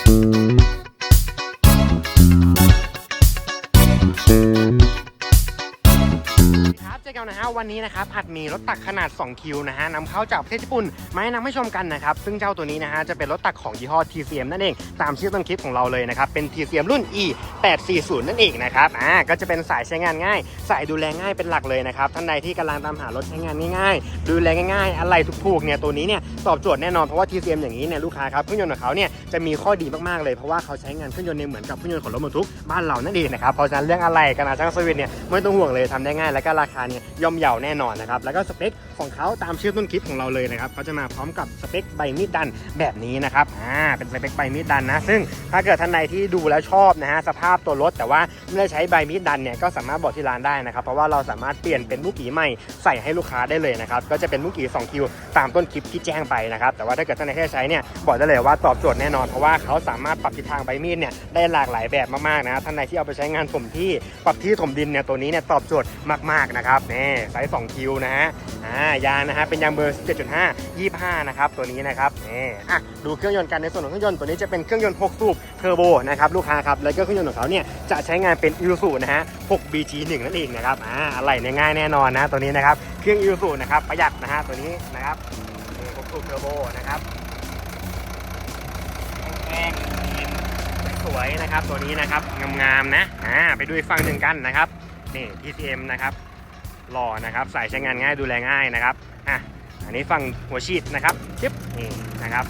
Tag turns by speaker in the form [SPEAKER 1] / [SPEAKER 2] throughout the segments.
[SPEAKER 1] ครั บเจอกันะฮะวันนี้นะครับอาจมีรถตักขนาด 2 คิวนะฮะนำเข้าจากประเทศญี่ปุ่นมาให้นำให้ชมกันนะครับ ซึ่งเจ้าตัวนี้นะฮะจะเป็นรถตักของยี่ห้อ TCM นั่นเองตามชื่อต้นคลิปของเราเลยนะครับ เป็น TCM รุ่น E 8 4 0นั่นเองนะครับอ่าก็จะเป็นสายใช้งานง่าย สายดูแลง่ายเป็นหลักเลยนะครับท่านใดที่กำลังตามหารถใช้งานง่ายๆ ดูแลง่ายๆ อะไรถูกๆเนี่ยตัวนี้เนี่ยตอบโจทย์แน่นอนเพราะว่า TCM อย่างนี้เนี่ยลูกค้าครับเครื่องยนต์ของเขาเนี่ยจะมีข้อดีมากๆเลยเพราะว่าเขาใช้งานเครื่องยนต์เนี่ยเหมือนกับเครื่องยนต์ของรถบรรทุกบ้านเรานั่นเองนะครับเพราะฉะนั้นเรื่องอะไรการช่างสวิตเนี่ยไม่ต้องห่วงเลยทำได้ง่ายและก็ราคาเนี่ยย่อมเยาแน่นอนนะครับ แล้วก็สเปคของเขาตามชื่อต้นคลิปของเราเลยนะครับเขาจะมาพร้อมกับสเปคใบมีดดันแบบนี้นะครับอ่าเป็นสเปคใบมีดดันนะ ซึ่งถ้าเกิดท่านใดที่ดูแล้วชอบนะฮะสภาพตัวรถ แต่ว่าไม่ได้ใช้ใบมีดดันเนี่ยก็สามารถบอกที่ร้านได้นะครับเพราะว่าเราสามารถเปลี่ยนเป็นมุกี้ใหม่ใส่ให้ลูกค้าได้เลยนะครับก็จะเป็นมุกี้2คิวตามต้นคลิปที่แจ้งไปนะครับแต่ว่าถ้าเกิดท่านใดที่ใช้เนี่ยบอกได้เลยว่าตอบโจทย์แน่นอนเพราะว่าเขาสามารถปรับทิศทางใบมีดเนี่ยได้หลากหลายแบบมากๆนะท่านใดที่เอาไปใช้งานถมที่ปรับที่ถมดินเนี่ยตัวนี้เนี่ยตอบโจทย์มากๆนะครับนี่ไซส์2คิวนะฮะอ่ายางนะฮะเป็นยางเบอร์7.5 25 นะครับ ตัวนี้นะครับนี่อะดูเครื่องยนต์กันในส่วนของเครื่องยนต์ตัวนี้จะเป็นเครื่องยนต์ 6 สูบเทอร์โบนะครับลูกค้าครับแล้วก็เครื่องยนต์ของเขาเนี่ยจะใช้งานเป็นอิ s ูนะฮะ 6 BG1 นั่นเองนะครับอ่าอะไรเนี่ยง่ายแน่นอนนะตัวนี้นะครับเครื่องอิ s ูนะครับประหยัดนะฮะตัวนี้นะครับ6สูบเทอร์โบนะครับแห้งสวยนะครับตัวนี้นะครับงามๆนะอ่าไปดูอีกฝั่งหนึ่งกันนะครับนี่ TCM นะครับ หล่อนะครับสายใช้งานง่ายดูแลง่ายนะครับอะอันนี้ฝั่งหัวฉีดนะครับจิ๊บนี่นะครับ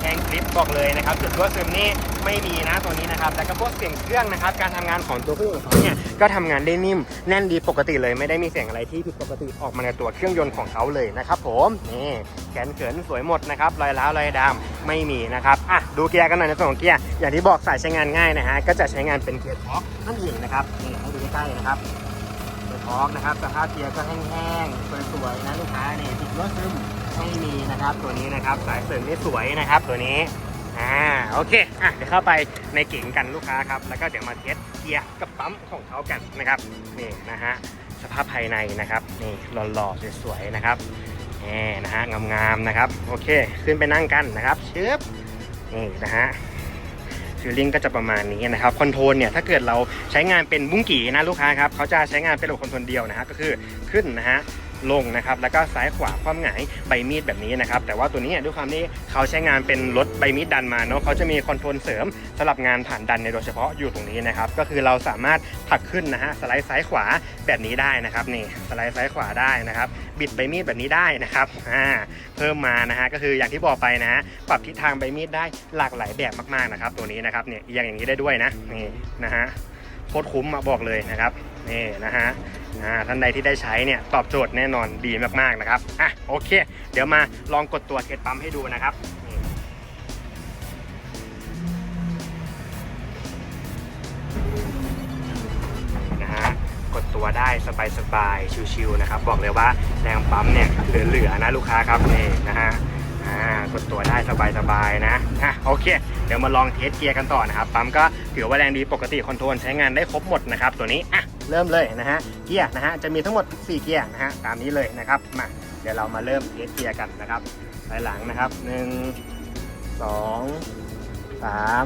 [SPEAKER 1] แกงคลิปบอกเลยนะครับจุดรั่วซึมนี่ ไม่มีนะตัวนี้นะครับแล้วก็พวกเสียงเครื่องนะครับ การทำงานของตัวเครื่องของเขาเนี่ยก็ทำงานได้นิ่มแน่นดีปกติเลยไม่ได้มีเสียงอะไรที่ผิดปกติออกมาในตัวเครื่องยนต์ของเขาเลยนะครับผมนี่แกนเขินสวยหมดนะครับรอยร้าวรอยดำไม่มีนะครับอะดูเกียร์กันหน่อยในส่วนของเกียร์อย่างที่บอกสายใช้งานง่ายนะฮะก็จะใช้งานเป็นเกียร์ท็อปนั่นเองนะครับนี่ให้ดูใกล้ๆนะครับเกียร์ท็อปนะครับสภาพเกียร์ก็แห้งๆสวยๆนะลูกค้านี่ติดรถซึมไม่มีนะครับตัวนี้นะครับสายเสริมนี่สวยนะครับตัวนี้ อ่าโอเคอะเดี๋ยวเข้าไปในเก๋งกันลูกค้าครับ แล้วก็เดี๋ยวมาเทสเกียร์กับปั๊มของเขากันนะครับนี่นะฮะสภาพภายในนะครับนี่หล่อๆสวยๆนะครับนี่นะฮะงามๆนะครับโอเค ขึ้นไปนั่งกันนะครับเชึบนี่นะฮะฟิลลิ่งก็จะประมาณนี้นะครับคอนโทรลเนี่ยถ้าเกิดเราใช้งานเป็นบุ้งกี่นะลูกค้าครับเขาจะใช้งานเป็นระบบคอนโทรลเดียวนะฮะก็คือขึ้นนะฮะ ลงนะครับแล้วก็ซ้ายขวาความหงายใบมีดแบบนี้นะครับแต่ว่าตัวนี้ด้วยความที่เขาใช้งานเป็นรถใบมีดดันมาเนาะเขาจะมีคอนโทรลเสริมสำหรับงานผ่านดันในโดยเฉพาะอยู่ตรงนี้นะครับก็คือเราสามารถผลักขึ้นนะฮะสไลด์ซ้ายขวาแบบนี้ได้นะครับนี่สไลด์ซ้ายขวาได้นะครับบิดใบมีดแบบนี้ได้นะครับอ่าเพิ่มมานะฮะก็คืออย่างที่บอกไปนะปรับทิศทางใบมีดได้หลากหลายแบบมากๆนะครับตัวนี้นะครับเนี่ยเอียงอย่างนี้ได้ด้วยนะนี่นะฮะ โคตรคุ้มมาบอกเลยนะครับนี่นะฮะท่านใดที่ได้ใช้เนี่ยตอบโจทย์แน่นอนดีมากๆนะครับอะโอเค เดี๋ยวมาลองกดตัวเทสปั๊มให้ดูนะครับนี่นะฮะกดตัวได้สบายๆชิวๆนะครับ บอกเลยว่าแรงปั๊มเนี่ยเหลือๆนะลูกค้าครับนี่นะฮะอ่ากดตัวได้สบายๆนะอะโอเค เดี๋ยวมาลองเทสเกียร์กันต่อนะครับ ปั๊มก็ ถือว่าแรงดีปกติคอนโทรลใช้งานได้ครบหมดนะครับตัวนี้อะเริ่มเลยนะฮะเกียร์นะฮะจะมีทั้งหมด 4 เกียร์นะฮะตามนี้เลยนะครับมาเดี๋ยวเรามาเริ่มเทสเกียร์กันนะครับถอยหลังนะครับ 1 2 3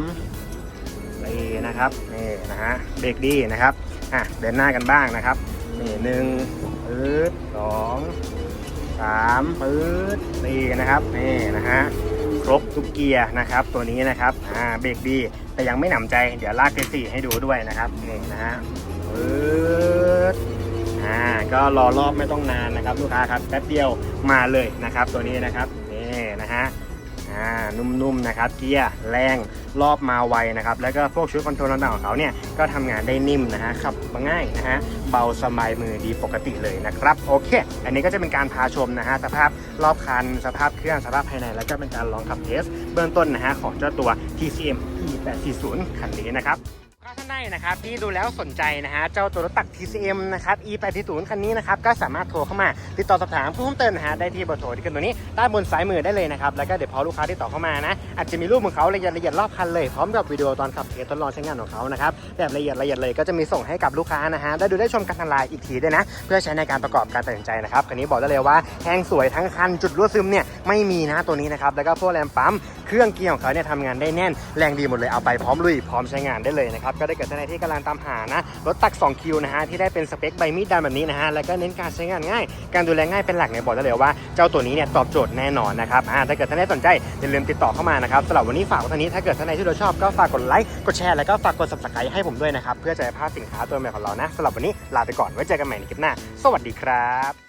[SPEAKER 1] 4นะครับนี่นะฮะเบรกดีนะครับอะเดินหน้ากันบ้างนะครับนี่หนึ่งปื๊ดสองสามปื๊ดสี่นะครับนี่นะฮะ รบทุกเกียร์นะครับ ตัวนี้นะครับอ่าเบรกดีแต่ยังไม่หนำใจเดี๋ยวลากไปสี่ให้ดูด้วยนะครับนี่นะฮะอ่าก็รอรอบไม่ต้องนานนะครับ ลูกค้าครับแป๊บเดียวมาเลยนะครับ ตัวนี้นะครับนี่นะฮะ อ่านุ่มๆนะครับเกียร์แรงรอบมาไวนะครับแล้วก็พวกชุดคอนโทรลต่างๆของเขาเนี่ยก็ทำงานได้นิ่มนะฮะขับง่ายนะฮะเบาสบายมือดีปกติเลยนะครับโอเค อันนี้ก็จะเป็นการพาชมนะฮะสภาพรอบคันสภาพเครื่องสภาพภายใน แล้วก็เป็นการลองขับเทสเบื้องต้นนะฮะของเจ้าตัว TCM E840 คันนี้นะครับ ถ้าท่านใดนะครับที่ดูแล้วสนใจนะฮะเจ้าตัวรถตัก TCM นะครับ E80 คันนี้นะครับก็สามารถโทรเข้ามาติดต่อสอบถามเพิ่มเติมนะฮะได้ที่เบอร์โทรที่ขึ้นตัวนี้ด้บนซ้ายมือได้เลยนะครับแล้วก็เดี๋ยวพอลูกค้าติดต่อเข้ามานะอาจจะมีรูปของเขาละเอียดละเอียดรอบคันเลยพร้อมกับวิดีโอตอนขับเทสทดลองใช้งานของเขานะครับแบบละเอียดละเอียดเลยก็จะมีส่งให้กับลูกค้านะฮะได้ดูได้ชมกันทางไลน์อีกทีด้วยนะ เพื่อใช้ในการประกอบการตัดสินใจนะครับคันนี้บอกได้เลยว่าแห้งสวยทั้งคันจุดรั่วซึมเนี่ยไม่มีนะตัวนี้นะครับแล้วก็พวกแรมปั๊มเครื่องเกียร์ของเขาเนี่ยทำงานได้แน่นแรงดีหมดเลยเอาไปพร้อมลุยพร้อมใช้งานได้เลยนะครับก็ได้เกิดท่านใดที่กำลังตามหานะรถตัก2คิวนะฮะที่ได้เป็นสเปคใบมีดดำแบบนี้นะฮะแล้วก็เน้นการใช้งานง่าย การดูแลง่ายเป็นหลักเนี่ยบอกได้เลยว่าเจ้าตัวนี้เนี่ยตอบโจทย์แน่นอนนะครับอ่าถ้าเกิดท่านใดสนใจอย่าลืมติดต่อเข้ามานะครับสำหรับวันนี้ฝากไว้เท่านี้ถ้าเกิดท่านใดที่เราชอบก็ฝากกดไลค์กดแชร์แล้วก็ฝากกด subscribe ให้ผมด้วยนะครับเพื่อจะไม่พลาดสินค้าตัวใหม่ของเรานะสำหรับวันนี้ลาไปก่อนไว้เจอกันใหม่ในคลิปหน้า สวัสดีครับ